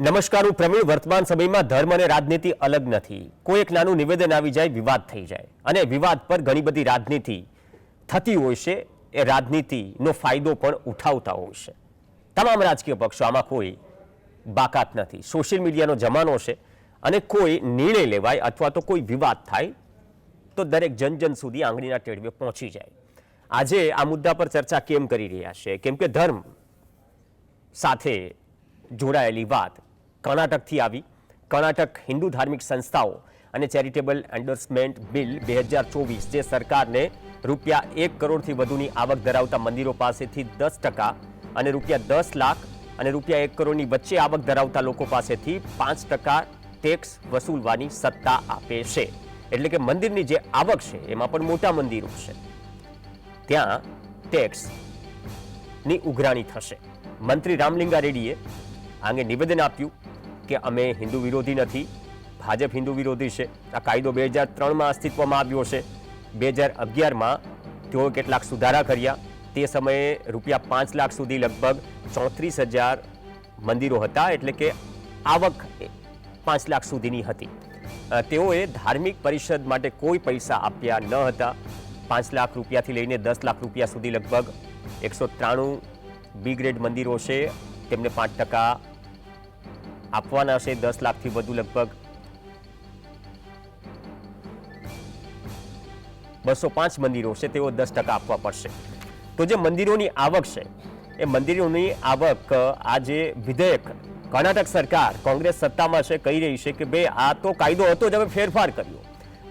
નમસ્કાર, હું પ્રવીણ. વર્તમાન સમયમાં ધર્મ અને રાજનીતિ અલગ નથી. કોઈ એક નાનું નિવેદન આવી જાય, વિવાદ થઈ જાય. અને વિવાદ પર ઘણી બધી રાજનીતિ થતી હોય છે, એ રાજનીતિનો ફાયદો પણ ઉઠાવતા હોય છે. તમામ રાજકીય પક્ષો, આમાં કોઈ બાકાત નથી. સોશિયલ મીડિયાનો જમાનો છે અને કોઈ નિર્ણય લેવાય અથવા તો કોઈ વિવાદ થાય, તો દરેક જન જન સુધી આંગળીના ટેડવે પહોંચી જાય. આજે આ મુદ્દા પર ચર્ચા કેમ કરી રહ્યા છે? કેમ કે ધર્મ સાથે જોડાયેલી વાત. કર્ણાટકથી આવી. કર્ણાટક હિન્દુ ધાર્મિક સંસ્થાઓ અને ચેરિટેબલ એન્ડોર્સમેન્ટ બિલ બે હજાર ચોવીસ, જે સરકારને રૂપિયા એક કરોડથી વધુની આવક ધરાવતા મંદિરો પાસેથી દસ ટકા અને રૂપિયા દસ લાખ અને રૂપિયા એક કરોડની વચ્ચે આવક ધરાવતા લોકો પાસેથી પાંચ ટકા ટેક્સ વસૂલવાની સત્તા આપે છે. એટલે કે મંદિરની જે આવક છે, એમાં પણ મોટા મંદિરો છે. ત્યાં ટેક્સની ઉઘરાણી થશે. મંત્રી રામલિંગા રેડ્ડીએ આ અંગે નિવેદન આપ્યું કે અમે હિન્દુ વિરોધી નથી. ભાજપ હિન્દુ વિરોધી છે. આ કાયદો બે હજાર ત્રણમાં અસ્તિત્વમાં આવ્યો છે. બે હજાર અગિયારમાં તેઓએ કેટલાક સુધારા કર્યા. તે સમયે રૂપિયા પાંચ લાખ સુધી લગભગ ચોત્રીસ હજાર મંદિરો હતા, એટલે કે આવક પાંચ લાખ સુધીની હતી. તેઓએ ધાર્મિક પરિષદ માટે કોઈ પૈસા આપ્યા ન હતા. પાંચ લાખ રૂપિયાથી લઈને દસ લાખ રૂપિયા સુધી લગભગ એકસો ત્રાણું બી ગ્રેડ મંદિરો છે. તેમને પાંચ ટકા આપવાના છે દસ લાખથી વધુ લગભગ. બસો પાંચ મંદિરો છે, તેઓ દસ ટકા આપવા પડશે. તો જે મંદિરોની આવક છે, એ મંદિરોની આવક આ જે વિધેયક કર્ણાટક સરકાર કોંગ્રેસ સત્તામાં છે, કહી રહી છે કે ભાઈ આ તો કાયદો હતો જ, હવે ફેરફાર કર્યો.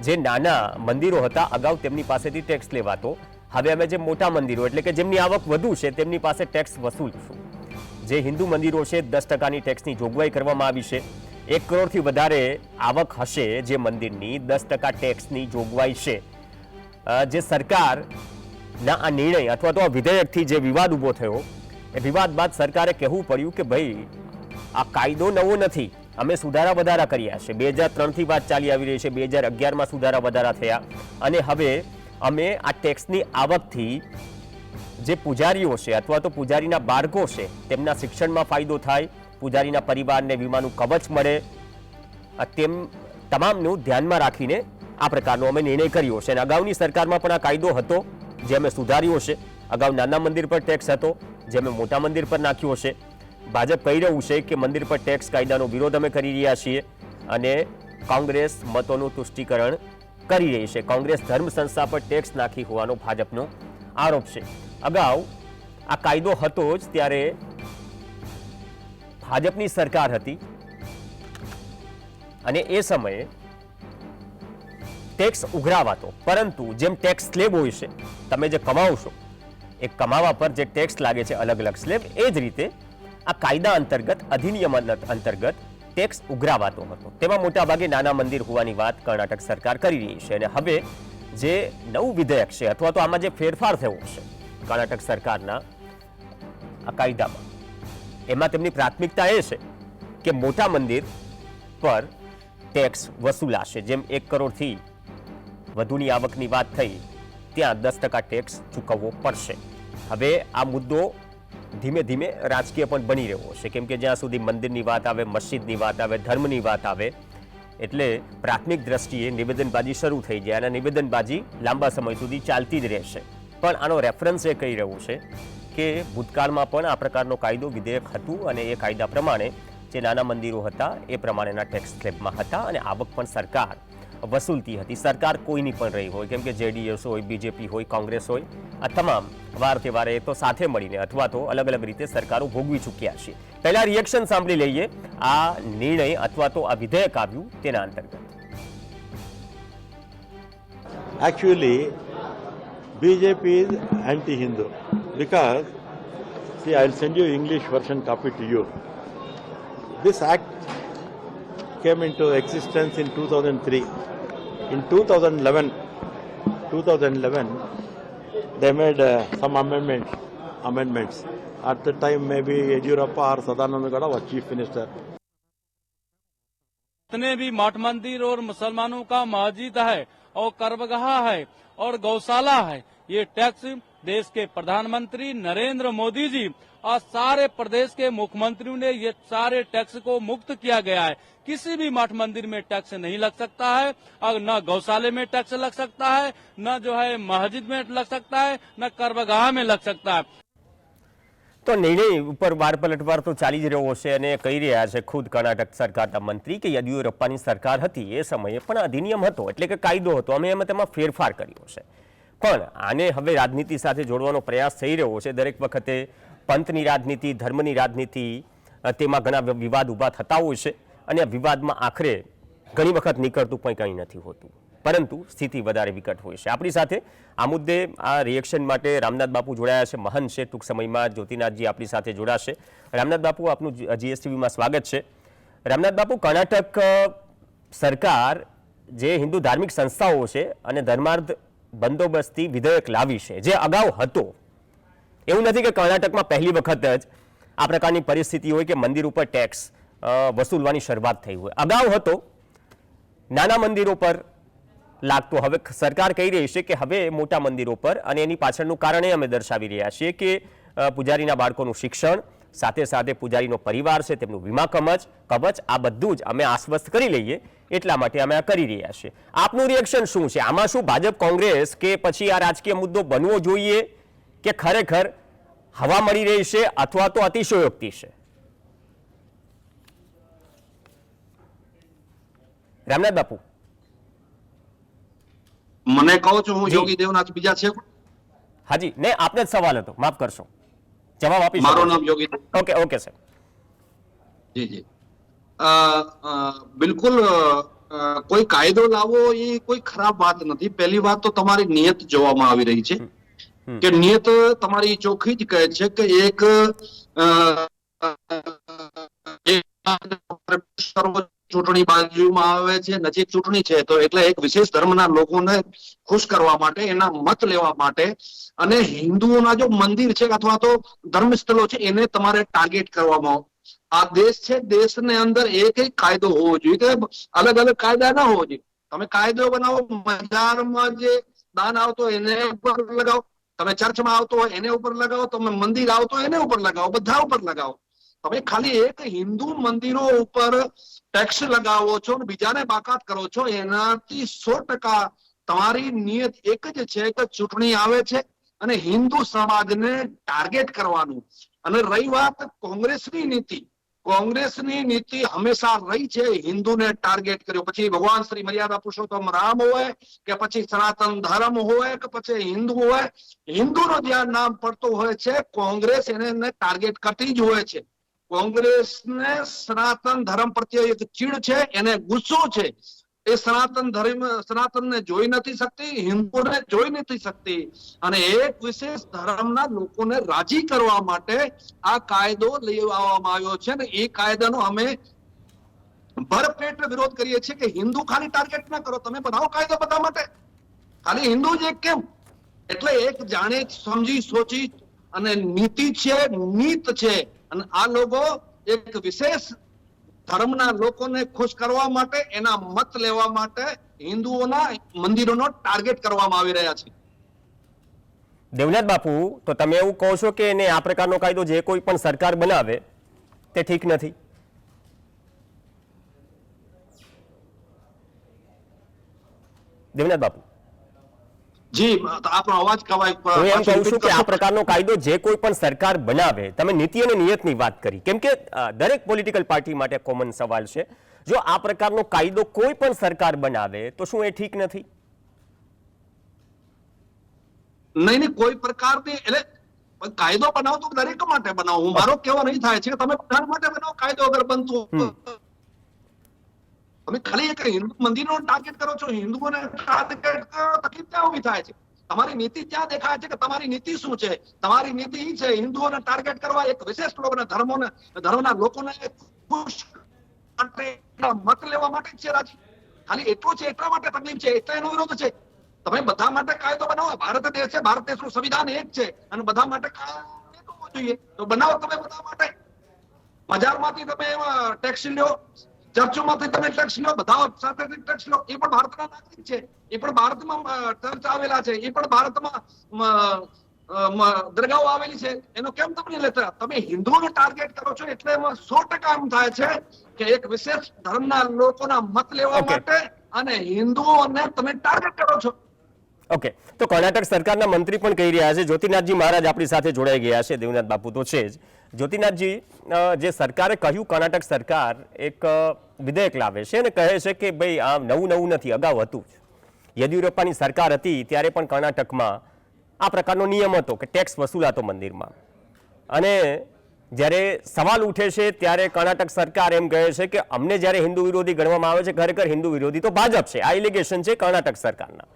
જે નાના મંદિરો હતા, અગાઉ તેમની પાસેથી ટેક્સ લેવાતો. હવે અમે જે મોટા મંદિરો, એટલે કે જેમની આવક વધુ છે, તેમની પાસે ટેક્સ વસૂલશું. જે હિન્દુ મંદિરો છે, દસ ટકાની ટેક્સની જોગવાઈ કરવામાં આવી છે. એક કરોડથી વધારે આવક હશે જે મંદિરની દસ ટકા ટેક્સની જોગવાઈ છે. જે સરકારના આ નિર્ણય અથવા તો આ વિધેયકથી જે વિવાદ ઊભો થયો, એ વિવાદ બાદ સરકારે કહેવું પડ્યું કે ભાઈ, આ કાયદો નવો નથી. અમે સુધારા વધારા કર્યા છે. બે હજાર ત્રણથી વાત ચાલી આવી રહી છે. બે હજાર અગિયારમાં સુધારા વધારા થયા. અને હવે અમે આ ટેક્સની આવકથી જે પૂજારીઓ છે અથવા તો પૂજારીના બાળકો છે, તેમના શિક્ષણમાં ફાયદો થાય, પૂજારીના પરિવારને વીમાનું કવચ મળે તેમ તમામનું ધ્યાનમાં રાખીને આ પ્રકારનો અમે નિર્ણય કર્યો છે. અને અગાઉની સરકારમાં પણ આ કાયદો હતો, જે અમે સુધાર્યો છે. અગાઉ નાના મંદિર પર ટેક્સ હતો, જે અમે મોટા મંદિર પર નાખ્યો છે. ભાજપ કહી રહ્યું છે કે મંદિર પર ટેક્સ કાયદાનો વિરોધ અમે કરી રહ્યા છીએ અને કોંગ્રેસ મતોનું તુષ્ટિકરણ કરી રહી છે. કોંગ્રેસ ધર્મ સંસ્થા પર ટેક્સ નાખી હોવાનો ભાજપનો આરોપ અગાઉ આ કાયદો હતો જ ત્યારે ભાજપની સરકાર હતી. અને એ સમયે ટેક્સ ઉઘરાવાતો. પરંતુ જેમ ટેક્સ સ્લેબ હોય છે, તમે જે કમાવશો, એ કમાવા પર જે ટેક્સ લાગે છે અલગ અલગ સ્લેબ એ જ રીતે આ કાયદા અંતર્ગત, અધિનિયમ અંતર્ગત ટેક્સ ઉઘરાવાતો હતો. તેમાં મોટાભાગે નાના મંદિર હોવાની વાત કર્ણાટક સરકાર કરી રહી છે. અને હવે જે નવું વિધેયક છે અથવા તો આમાં જે ફેરફાર થયો છે કર્ણાટક સરકારના આ કાયદામાં. એમાં તેમની પ્રાથમિકતા એ છે કે મોટા મંદિર પર ટેક્સ વસૂલાશે. જેમ એક કરોડથી વધુની આવકની વાત થઈ, ત્યાં દસ ટકા ટેક્સ ચૂકવવો પડશે. હવે આ મુદ્દો ધીમે ધીમે રાજકીય પણ બની રહ્યો છે. કેમ કે જ્યાં સુધી મંદિરની વાત આવે, મસ્જિદની વાત આવે, ધર્મની વાત આવે એટલે પ્રાથમિક દ્રષ્ટિએ નિવેદનબાજી શરૂ થઈ જાય અને નિવેદનબાજી લાંબા સમય સુધી ચાલતી જ રહેશે. પણ આનો રેફરન્સ એ કહી રહ્યું છે કે ભૂતકાળમાં પણ આ પ્રકારનો કાયદો વિધેયક હતું અને એ કાયદા પ્રમાણે જે નાના મંદિરો હતા એ પ્રમાણેના ટેક્સ સ્લેબમાં હતા અને આવક પણ સરકાર વસૂલતી હતી સરકાર કોઈની પણ રહી હોય કેમ કે જેડીએસ હોય બીજેપી હોય કોંગ્રેસ હોય આ તમામ વાર તહેવારે તો સાથે મળીને અથવા તો અલગ અલગ રીતે સરકારો ભોગવી ચૂક્યા છે પહેલા રિએક્શન સાંભળી લઈએ આ નિર્ણય અથવા તો આ વિધેયક આવ્યું તેના અંતર્ગત Actually, BJP is anti-Hindu because, see, I'll send you English version copy to you. This act came into existence in 2003. In 2011, 2011, they made uh, some amendments. Amendments. At the time, maybe Yediyurappa or Sadananda Gowda was chief minister. जितने भी मठ मंदिर और मुसलमानों का मस्जिद है और करबगहा है और गौशाला है ये टैक्स देश के प्रधानमंत्री नरेंद्र मोदी जी और सारे प्रदेश के मुख्यमंत्रियों ने ये सारे टैक्स को मुक्त किया गया है किसी भी मठ मंदिर में टैक्स नहीं लग सकता है और न गौशाले में टैक्स लग सकता है न जो है मस्जिद में लग सकता है न करबगाह में लग सकता है તો નિર્ણય ઉપર વાર પલટવાર તો ચાલી જ રહ્યો છે અને કહી રહ્યા છે ખુદ કર્ણાટક સરકારના મંત્રી કે યેદિયુરપ્પાની સરકાર હતી એ સમયે પણ અધિનિયમ હતો એટલે કે કાયદો હતો અમે એમાં તેમાં ફેરફાર કર્યો છે પણ આને હવે રાજનીતિ સાથે જોડવાનો પ્રયાસ થઈ રહ્યો છે દરેક વખતે પંથની રાજનીતિ ધર્મની રાજનીતિ અ, તેમાં ઘણા વિવાદ ઊભા થતા હોય છે અને વિવાદમાં આખરે ઘણી વખત નીકળતું પણ કંઈ નથી હોતું. પરંતુ સ્થિતિ વધારે વિકટ હોય છે. આપણી સાથે આ મુદ્દે આ રિએક્શન માટે રામનાથ બાપુ જોડાયા છે. મહંત છે. ટૂંક સમયમાં જ્યોતિનાથજી આપણી સાથે જોડાશે. રામનાથ બાપુ, આપનું જીએસટીવીમાં સ્વાગત છે. રામનાથ બાપુ, કર્ણાટક સરકાર જે હિન્દુ ધાર્મિક સંસ્થાઓ છે અને ધર્માર્થ બંદોબસ્તી વિધેયક લાવી છે, જે અગાઉ હતો. એવું નથી કે કર્ણાટકમાં પહેલી વખત જ આ પ્રકારની પરિસ્થિતિ હોય કે મંદિર ઉપર ટેક્સ વસૂલવાની શરૂઆત થઈ હોય. અગાઉ હતો. નાના મંદિરો પર લાગતો. હવે સરકાર કહી રહી છે કે હવે મોટા મંદિરો પર અને એની પાછળનું કારણ અમે દર્શાવી રહ્યા છીએ કે પૂજારીના બાળકોનું શિક્ષણ, સાથે સાથે પૂજારીનો પરિવાર છે, તેમનું વીમા કમચ કવચ, આ બધું જ અમે આશ્વસ્ત કરી લઈએ એટલા માટે અમે આ કરી રહ્યા છીએ. આપનું રિએક્શન શું છે? આમાં શું ભાજપ કોંગ્રેસ કે પછી આ રાજકીય મુદ્દો બનવો જોઈએ કે ખરેખર હવા મળી રહી છે અથવા તો અતિશયોક્તિ છે? રામનાથ બાપુ. મને કહો છો હું યોગી દેવનાથ બીજા છે હાજી ને આપને જ સવાલ હતો. માફ કરશો. જવાબ આપી મારું નામ યોગી ઓકે ઓકે સર જી જી. બિલકુલ કોઈ કાયદો લાવવો એ કોઈ ખરાબ વાત નથી. પહેલી વાત તો તમારી નિયત જોવામાં આવી રહી છે. કે નિયત તમારી ચોખ્ખી જ કહે છે કે એક સર્વોચ્ચ એક ચૂંટણી બાજુમાં આવે છે, નજીક ચૂંટણી છે, તો એટલે એક વિશેષ ધર્મના લોકોને ખુશ કરવા માટે, એના મત લેવા માટે અને હિન્દુઓના જો મંદિર છે અથવા તો ધર્મ સ્થળો છે, એને તમારે ટાર્ગેટ કરવામાં આ દેશ છે, દેશને અંદર એક એક કાયદો હોવો જોઈએ કે અલગ અલગ કાયદા ના હોવો જોઈએ. તમે કાયદો બનાવો બજારમાં જે દાન આવતો એને ઉપર લગાવો. તમે ચર્ચમાં આવતો હોય એને ઉપર લગાવો, તમે મંદિર આવતો એને ઉપર લગાવો, બધા ઉપર લગાવો. તમે ખાલી એક હિન્દુ મંદિરો ઉપર ટેક્સ લગાવો છો અને બીજાને બાકાત કરો છો, એનાથી સો ટકા તમારી નિયત એક જ છે કે ચૂંટણી આવે છે અને હિન્દુ સમાજને ટાર્ગેટ કરવાનું. અને રહી વાત કોંગ્રેસની નીતિ. કોંગ્રેસની નીતિ હંમેશા રહી છે, હિન્દુને ટાર્ગેટ કર્યો. પછી ભગવાન શ્રી મર્યાદા પુરુષોત્તમ રામ હોય કે પછી સનાતન ધર્મ હોય કે પછી હિન્દુ હોય, હિન્દુનો જ્યાં નામ પડતું હોય છે, કોંગ્રેસ એને ટાર્ગેટ કરતી જ હોય છે. કોંગ્રેસને સનાતન ધર્મ પ્રત્યે એક ચીડ છે, એને ગુસ્સો છે. એ સનાતન ધર્મ, સનાતનને જોઈ નથી શકતી, હિન્દુને જોઈ નથી શકતી. અને એક વિશેષ ધર્મના લોકોને રાજી કરવા માટે આ કાયદો લઈ આવવામાં આવ્યો છે અને એ કાયદાનો અમે ભરપેટ વિરોધ કરીએ છીએ કે હિન્દુ ખાલી ટાર્ગેટ ના કરો, તમે બનાવો કાયદો બધા માટે. ખાલી હિન્દુ જ એક કેમ? એટલે એક જાણે, સમજી, સોચી અને નીતિ છે, નીત છે. અને આ લોકો એક વિશેષ ધર્મના લોકોને ખુશ કરવા માટે, એના મત લેવા માટે હિન્દુઓના મંદિરોનો ટાર્ગેટ કરવામાં આવી રહ્યા છે. દેવનાથ બાપુ, તો તમે એવું કહો છો કે એને આ પ્રકારનો કાયદો જે કોઈ પણ સરકાર બનાવે, તે ઠીક નથી? દેવનાથ બાપુ. જી આપણો અવાજ કવાય હું એમ કહું છું કે આ પ્રકારનો કાયદો જે કોઈ પણ સરકાર બનાવે તમે નીતિ અને નિયતની વાત કરી. કેમ કે દરેક પોલિટિકલ પાર્ટી માટે કોમન સવાલ છે. જો આ પ્રકારનો કાયદો કોઈ પણ સરકાર બનાવે તો શું એ ઠીક નથી? નહીં નહીં કોઈ પ્રકારની એટલે કાયદો બનાવો તો દરેક માટે બનાવો. હું મારો કેવો નહીં થાય છે તમે બધા માટે બનાવો કાયદો અગર બનતો. તમે ખાલી એક હિન્દુ મંદિરનો ટાર્ગેટ કરો છો, હિન્દુઓને ટાર્ગેટ તકલીફ ક્યાં ઊભી થાય છે? તમારી નીતિ ક્યાં દેખાય છે કે તમારી નીતિ શું છે? તમારી નીતિ છે, હિન્દુઓને ટાર્ગેટ કરવા એક વિશેષ લોકોને, ધર્મોને, ધર્મના લોકોને ખુશ મત લેવા માટે છે રાજી. ખાલી એટલું છે, એટલા માટે તકલીફ છે, એટલા એનો વિરોધ છે. તમે બધા માટે કાયદો બનાવો, ભારત દેશ છે, ભારત દેશનું સંવિધાન એક છે અને બધા માટે કાયદો જોઈએ. તો બનાવો તમે બધા માટે. બજારમાંથી તમે ટેક્સ લ્યો. ચર્ચોમાંથી તમે ટેક્સ લો બધા સાથે ટેક્સ લો. એ પણ ભારતના નાગરિક છે. એ પણ ભારતમાં ચર્ચ આવેલા છે. એ પણ ભારતમાં દરગાહો આવેલી છે. એનો કેમ તમને લેતા? તમે હિન્દુઓને ટાર્ગેટ કરો છો એટલે એમાં સો ટકા એમ થાય છે કે એક વિશેષ ધર્મના લોકોના મત લેવા માટે અને હિન્દુઓને તમે ટાર્ગેટ કરો છો. ઓકે તો કર્ણાટક સરકારના મંત્રી પણ કહી રહ્યા છે, જ્યોતિનાથજી મહારાજ આપણી સાથે જોડાઈ ગયા છે, દેવનાથ બાપુ તો છે જ. જ્યોતિનાથજી જે સરકારે કહ્યું કર્ણાટક સરકાર એક વિધેયક લાવે છે અને કહે છે કે ભાઈ આ નવું નવું નથી, અગાઉ હતું યેદિયુરપ્પાની સરકાર હતી ત્યારે પણ કર્ણાટકમાં આ પ્રકારનો નિયમ હતો કે ટેક્સ વસૂલાતો મંદિરમાં. અને જ્યારે સવાલ ઉઠે છે ત્યારે કર્ણાટક સરકાર એમ કહે છે કે અમને જ્યારે હિન્દુ વિરોધી ગણવામાં આવે છે, ખરેખર હિન્દુ વિરોધી તો ભાજપ છે, આ એલિગેશન છે કર્ણાટક સરકારના.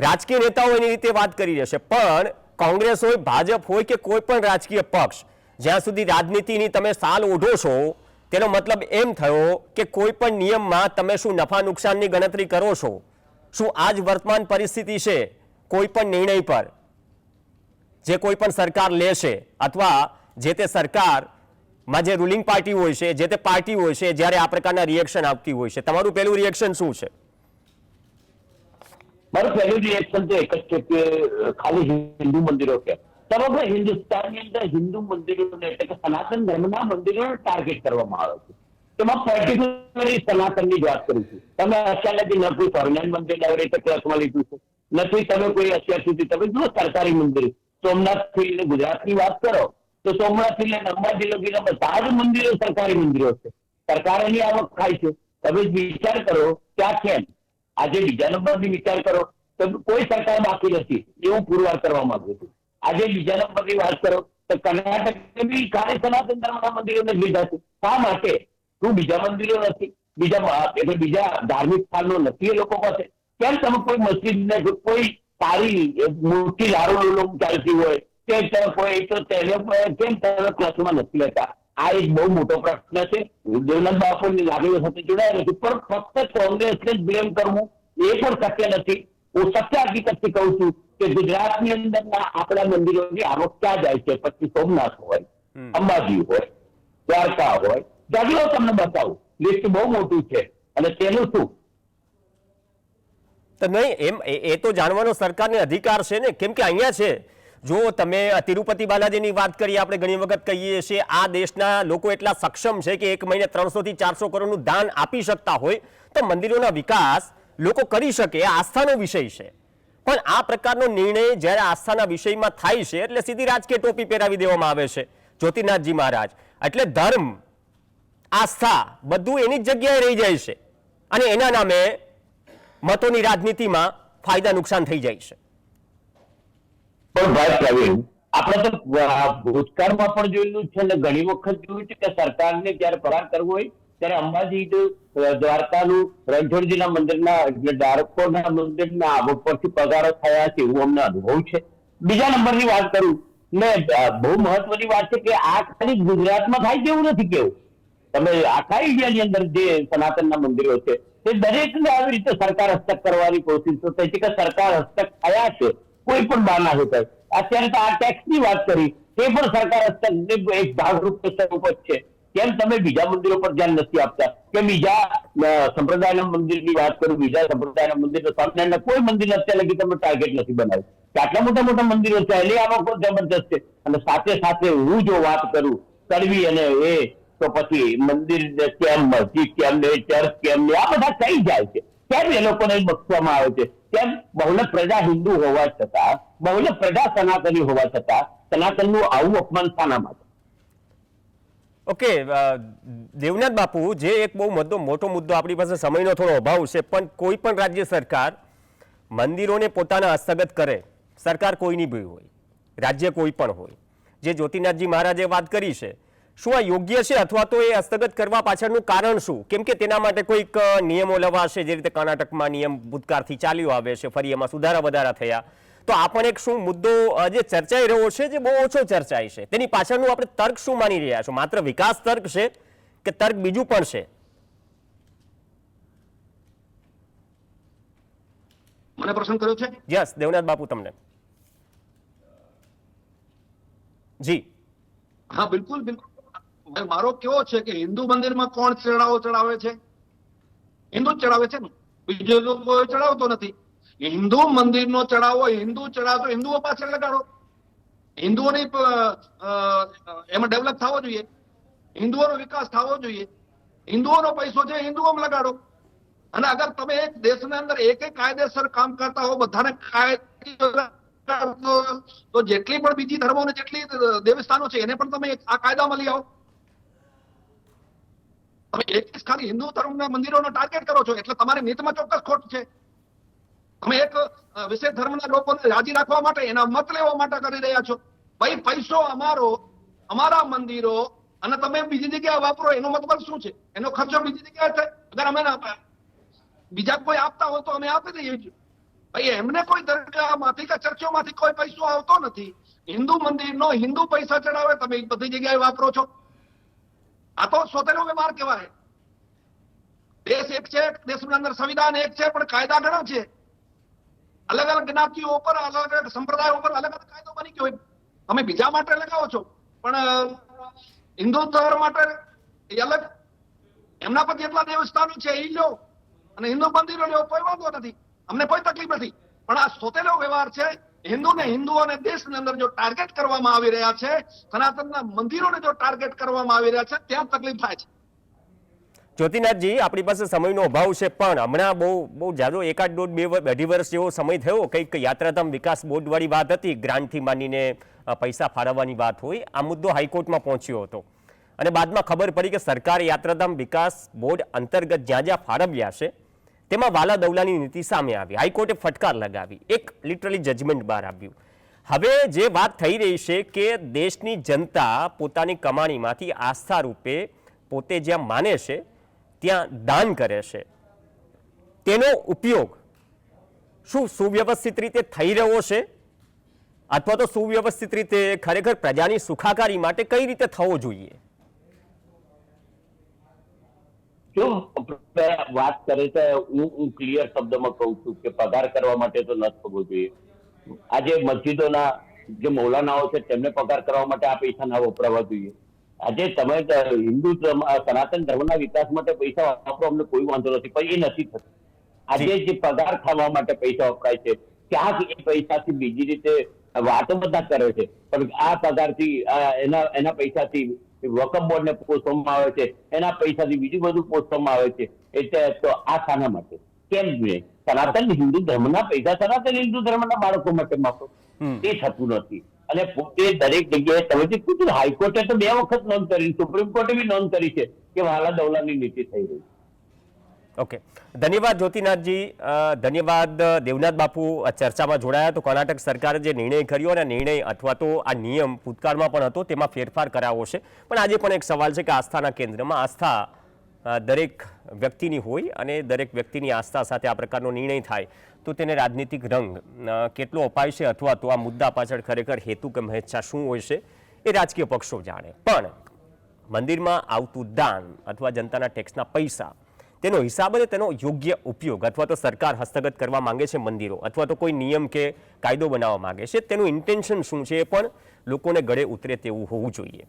રાજકીય નેતાઓ એની રીતે વાત કરી રહેશે પણ કોંગ્રેસ હોય, ભાજપ હોય કે કોઈ પણ રાજકીય પક્ષ, જ્યાં સુધી રાજનીતિની તમે સાલ ઓઢો છો, તેનો મતલબ એમ થયો કે કોઈ પણ નિયમમાં તમે શું નફા નુકસાનની ગણતરી કરો છો? શું આ જ વર્તમાન પરિસ્થિતિ છે કોઈ પણ નિર્ણય પર? જે કોઈ પણ સરકાર લેશે અથવા જે તે સરકારમાં જે રૂલિંગ પાર્ટી હોય છે, જે તે પાર્ટી હોય છે, જ્યારે આ પ્રકારના રિએક્શન આપતી હોય છે. તમારું પહેલું રિએક્શન શું છે? મારું પહેલું રિએક્શન તો એક જ છે કે ખાલી હિન્દુ મંદિરો છે. સમગ્ર હિન્દુસ્તાનની અંદર હિન્દુ મંદિરોને એટલે કે સનાતન ધર્મના મંદિરોને ટાર્ગેટ કરવામાં આવે છે. તેમાં પર્ટિક્યુલરલી સનાતનની જ વાત કરું છું. તમે અત્યાર નથી સ્વામિનારાયણ મંદિર રીતે ક્લાસમાં લીધું નથી તમે કોઈ અત્યાર સુધી તમે જુઓ સરકારી મંદિર. સોમનાથથી લઈને ગુજરાતની વાત કરો, તો સોમનાથ ફિલ્ડ અંબાજી લગીના બધા જ મંદિરો સરકારી મંદિરો છે. સરકાર એની આવક ખાય છે. તમે વિચાર કરો ક્યાં કેમ? આજે બીજા નંબરથી વિચાર કરો. તો કોઈ સરકાર બાકી નથી. એવું પુરવાર કરવા માંગુ છું. આજે બીજા નંબરની વાત કરો. તો કર્ણાટકે બી કાલે સનાતન ધર્મના મંદિરોને લીધા છે. શા માટે? શું બીજા મંદિરો નથી? બીજા એટલે બીજા ધાર્મિક સ્થાનો નથી એ લોકો પાસે? કેમ તમે કોઈ મસ્જિદને કોઈ સારી મૂર્તિ લારો ચાલતી હોય, કે કોઈ તો તેને કેમ તમે ક્લાસમાં નથી લેતા? આ એક બહુ મોટો પ્રશ્ન છે. દેવનાથ બાપુની લાગણીઓ સાથે જોડાયેલો છે પણ ફક્ત કોંગ્રેસને જ બ્લેમ કરવું એ પણ શક્ય નથી. હું સત્ય હકીકતથી કહું છું કે ગુજરાતની અંદરના આપણા મંદિરોની આવક ક્યાં જાય છે. પછી સોમનાથ હોય અંબાજી હોય દ્વારકા હોય. જાગલો તમને બતાવું લિસ્ટ બહુ મોટું છે. અને તેનું શું? તો નહીં એમ એ એ તો જાણવાનો સરકારને અધિકાર છે ને. કેમ કે અહીંયા છે જો તમે તિરુપતિ બાલાજીની વાત કરીએ આપણે ઘણી વખત કહીએ છીએ, આ દેશના લોકો એટલા સક્ષમ છે કે એક મહિને ત્રણસો થી ચારસો કરોડનું દાન આપી શકતા હોય, તો મંદિરોના વિકાસ લોકો કરી શકે આસ્થાનો વિષય છે. પણ આ પ્રકારનો નિર્ણય જ્યારે આસ્થાના વિષયમાં થાય છે, એટલે સીધી રાજકીય ટોપી પહેરાવી દેવામાં આવે છે, જ્યોતિનાથજી મહારાજ. એટલે ધર્મ, આસ્થા, બધું એની જ જગ્યાએ રહી જાય છે. અને એના નામે મતોની રાજનીતિમાં ફાયદા નુકસાન થઈ જાય છે. પણ ભાઈ પ્રવીણ, આપણે તો ભૂતકાળમાં પણ જોયેલું છે અને ઘણી વખત જોયું છે કે સરકારને જયારે પગાર કરવો હોય, ત્યારે અંબાજી દ્વારકાનું રણછોડજીના મંદિરના દ્વારકોના મંદિરના આવક પરથી પગારો થયા છે એવું અમને અનુભવ છે. બીજા નંબરની વાત કરું, ને બહુ મહત્વની વાત છે કે આ ખાલી ગુજરાતમાં થાય તેવું નથી કેવું. તમે આખા ઇન્ડિયાની અંદર જે સનાતનના મંદિરો છે, તે દરેકને આવી રીતે સરકાર હસ્તક કરવાની કોશિશ થઈ છે કે સરકાર હસ્તક થયા છે. કોઈ પણ બહાના હેઠળ અત્યારે તો આ ટેક્સની વાત કરી. તે પણ સરકાર એક ભાગરૂપ સ્વરૂપ જ છે. કેમ તમે બીજા મંદિરો પર ધ્યાન નથી આપતા? કે બીજા સંપ્રદાયના મંદિરની વાત કરું, બીજા સંપ્રદાયના મંદિર સ્વામિનારાયણ કોઈ મંદિર અત્યારે લગી તમે ટાર્ગેટ નથી બનાવ્યું. કે આટલા મોટા મોટા મંદિરો છે એની આવક પણ જબરદસ્ત છે. અને સાથે સાથે હું જો વાત કરું કરવી અને એ, તો પછી મંદિર કેમ, મસ્જિદ કેમ ને ચર્ચ કેમ ને, આ બધા થઈ જાય છે. કેમ એ લોકોને બક્ષવામાં આવે છે? કેમ? બહુલ પ્રજા હિન્દુ હોવા છતાં, બહુલ પ્રજા સનાતની હોવા છતાં, સનાતનનું આવું અપમાન શાના માટે? ઓકે દેવનાથ બાપુ, જે એક બહુ મુદ્દો મોટો મુદ્દો આપણી પાસે સમયનો થોડો અભાવ છે, પણ કોઈ પણ રાજ્ય સરકાર મંદિરોને પોતાના હસ્તગત કરે, સરકાર કોઈની બી હોય, રાજ્ય કોઈ પણ હોય. જે જ્યોતિનાથજી મહારાજે વાત કરી છે શું આ યોગ્ય છે અથવા તો એ હસ્તગત કરવા પાછળનું કારણ શું? કેમ કે તેના માટે કોઈક નિયમો લવાશે જે રીતે કર્ણાટકમાં નિયમ ભૂતકાળથી ચાલ્યો આવે છે ફરી એમાં સુધારા વધારા થયા. તો આ પણ એક શું મુદ્દો જે ચર્ચાઈ રહ્યો છે જે બહુ ઓછો ચર્ચાય છે. તેની પાછળનું આપણે તર્ક શું માની રહ્યા છો? માત્ર વિકાસ તર્ક છે કે તર્ક બીજું પણ છે? મને પ્રશ્ન કર્યો છે? યસ દેવનાથ બાપુ તમને. જી. હા બિલકુલ બિલકુલ. મારો કેવો છે કે હિન્દુ મંદિરમાં કોણ ચડાવો ચડાવે છે? હિન્દુ ચડાવે છે ને? બીજો લોકો ચડાવતો નથી. હિન્દુ મંદિરનો ચડાવો હિન્દુ ચડાવતો હિન્દુઓ પાછળ લગાડો. હિન્દુઓની એમાં ડેવલપ થવો જોઈએ. હિન્દુઓનો વિકાસ થવો જોઈએ. હિન્દુઓનો પૈસો છે હિન્દુઓમાં લગાડો. અને અગર તમે એક દેશની અંદર એક કાયદેસર કામ કરતા હો, બધાને કાયદો તો જેટલી પણ બીજી ધર્મો ને જેટલી દેવસ્થાનો છે, એને પણ તમે આ કાયદામાં લઈ આવો. તમે એક ખાલી હિન્દુ ધર્મના મંદિરોનો ટાર્ગેટ કરો છો, એટલે તમારી નીતિમાં ચોક્કસ ખોટ છે. તમે એક વિશેષ ધર્મના લોકોને રાજી રાખવા માટે એના મત લેવા માટે કરી રહ્યા છો. ભાઈ, પૈસો અમારો, અમારા મંદિરો, અને તમે બીજી જગ્યાએ વાપરો, એનો મતલબ શું છે? એનો ખર્ચો બીજી જગ્યાએ થાય? અગર અમે ના- બીજા કોઈ આપતા હોય તો અમે આપી દઈએ છીએ. ભાઈ, એમને કોઈ દરગાહમાંથી કે ચર્ચોમાંથી કોઈ પૈસો આવતો નથી. હિન્દુ મંદિરનો હિન્દુ પૈસા ચડાવે, તમે બધી જગ્યાએ વાપરો છો. આ તો સોતેનો વ્યવહાર કહેવાય. દેશ એક છે, દેશની અંદર સંવિધાન એક છે, પણ કાયદા ઘણા છે. અલગ અલગ જ્ઞાતિઓ ઉપર, અલગ અલગ સંપ્રદાયો ઉપર અલગ અલગ કાયદો બની ગયો. તમે બીજા માટે લગાવો છો. પણ હિન્દુ ધર્મ માટે એ અલગ. એમના પર જેટલા દેવસ્થાનો છે એ લો. અને હિન્દુ મંદિરો લો કોઈ વાંધો નથી. અમને કોઈ તકલીફ નથી. પણ આ સોતેલો વ્યવહાર છે હિન્દુને હિન્દુ અને દેશની અંદર જો ટાર્ગેટ કરવામાં આવી રહ્યા છે, સનાતનના મંદિરોને જો ટાર્ગેટ કરવામાં આવી રહ્યા છે, ત્યાં તકલીફ થાય છે. જ્યોતિનાથજી, આપણી પાસે સમયનો અભાવ છે, પણ હમણાં બહુ બહુ જાજો એકાદ દોઢ બે અઢી વર્ષ જેવો સમય થયો, કંઈક યાત્રાધામ વિકાસ બોર્ડવાળી વાત હતી, ગ્રાન્ટથી માંડીને પૈસા ફાળવવાની વાત હોય, આ મુદ્દો હાઈકોર્ટમાં પહોંચ્યો હતો. અને બાદમાં ખબર પડી કે સરકારે યાત્રાધામ વિકાસ બોર્ડ અંતર્ગત જ્યાં જ્યાં ફાળવ્યા છે તેમાં વાલા દવલાની નીતિ સામે આવી. હાઈકોર્ટે ફટકાર લગાવી. એક લિટરલી જજમેન્ટ બહાર આવ્યું. હવે જે વાત થઈ રહી છે કે દેશની જનતા પોતાની કમાણીમાંથી આસ્થા રૂપે પોતે જ્યાં માને છે, ત્યાં દાન કરે છે. તેનો ઉપયોગ શું સુવ્યવસ્થિત રીતે થઈ રહ્યો છે? અથવા તો સુવ્યવસ્થિત રીતે ખરેખર પ્રજાની સુખાકારી માટે કઈ રીતે થવો જોઈએ? જો વાત કરે છે હું હું ક્લિયર શબ્દમાં કહું છું કે પગાર કરવા માટે તો ન થવો જોઈએ. આજે મસ્જિદોના જે મૌલાનાઓ છે, તેમને પગાર કરવા માટે આ પૈસા ના વપરાવા જોઈએ. આજે તમે હિન્દુ સનાતન ધર્મના વિકાસ માટે પૈસા વાપરો, અમને કોઈ વાંધો નથી, પણ એ નથી થતું. આજે જે પગાર ખાવા માટે પૈસા વપરાય છે, ક્યાંક એ પૈસાથી બીજી રીતે વાતો બધા કરે છે, પણ આ પગારથી એના એના પૈસાથી વકફ બોર્ડને પોષવામાં આવે છે એના પૈસાથી બીજું બધું પોષવામાં આવે છે એટલે તો આ શાના માટે? કેમ નહીં સનાતન હિન્દુ ધર્મના પૈસા સનાતન હિન્દુ ધર્મના બાળકો માટે વાપરો એ થતું નથી. અને પોતે દરેક જગ્યાએ તમે જે કીધું હાઈકોર્ટે તો બે વખત નોંધ કરી સુપ્રીમ કોર્ટે બી નોંધ કરી છે કે વાલા દવલાની નીતિ થઈ રહી છે. ઓકે. ધન્યવાદ જ્યોતિનાથજી. ધન્યવાદ દેવનાથ બાપુ. આ ચર્ચામાં જોડાયા તો કર્ણાટક સરકારે જે નિર્ણય કર્યો અને નિર્ણય અથવા તો આ નિયમ ભૂતકાળમાં પણ હતો તેમાં ફેરફાર કરાવો છે. પણ આજે પણ એક સવાલ છે કે આસ્થાના કેન્દ્રમાં આસ્થા દરેક વ્યક્તિની હોય અને દરેક વ્યક્તિની આસ્થા સાથે આ પ્રકારનો નિર્ણય થાય, તો તેને રાજનીતિક રંગ કેટલો અપાય છે અથવા તો આ મુદ્દા પાછળ ખરેખર હેતુ કે મહેચ્છા શું હોય છે એ રાજકીય પક્ષો જાણે. પણ મંદિરમાં આવતું દાન અથવા જનતાના ટેક્સના પૈસા તેનો હિસાબ અને તેનો યોગ્ય ઉપયોગ અથવા તો સરકાર હસ્તગત કરવા માંગે છે મંદિરો અથવા તો કોઈ નિયમ કે કાયદો બનાવવા માંગે છે, તેનું ઇન્ટેન્શન શું છે એ પણ લોકોને ગળે ઉતરે તેવું હોવું જોઈએ.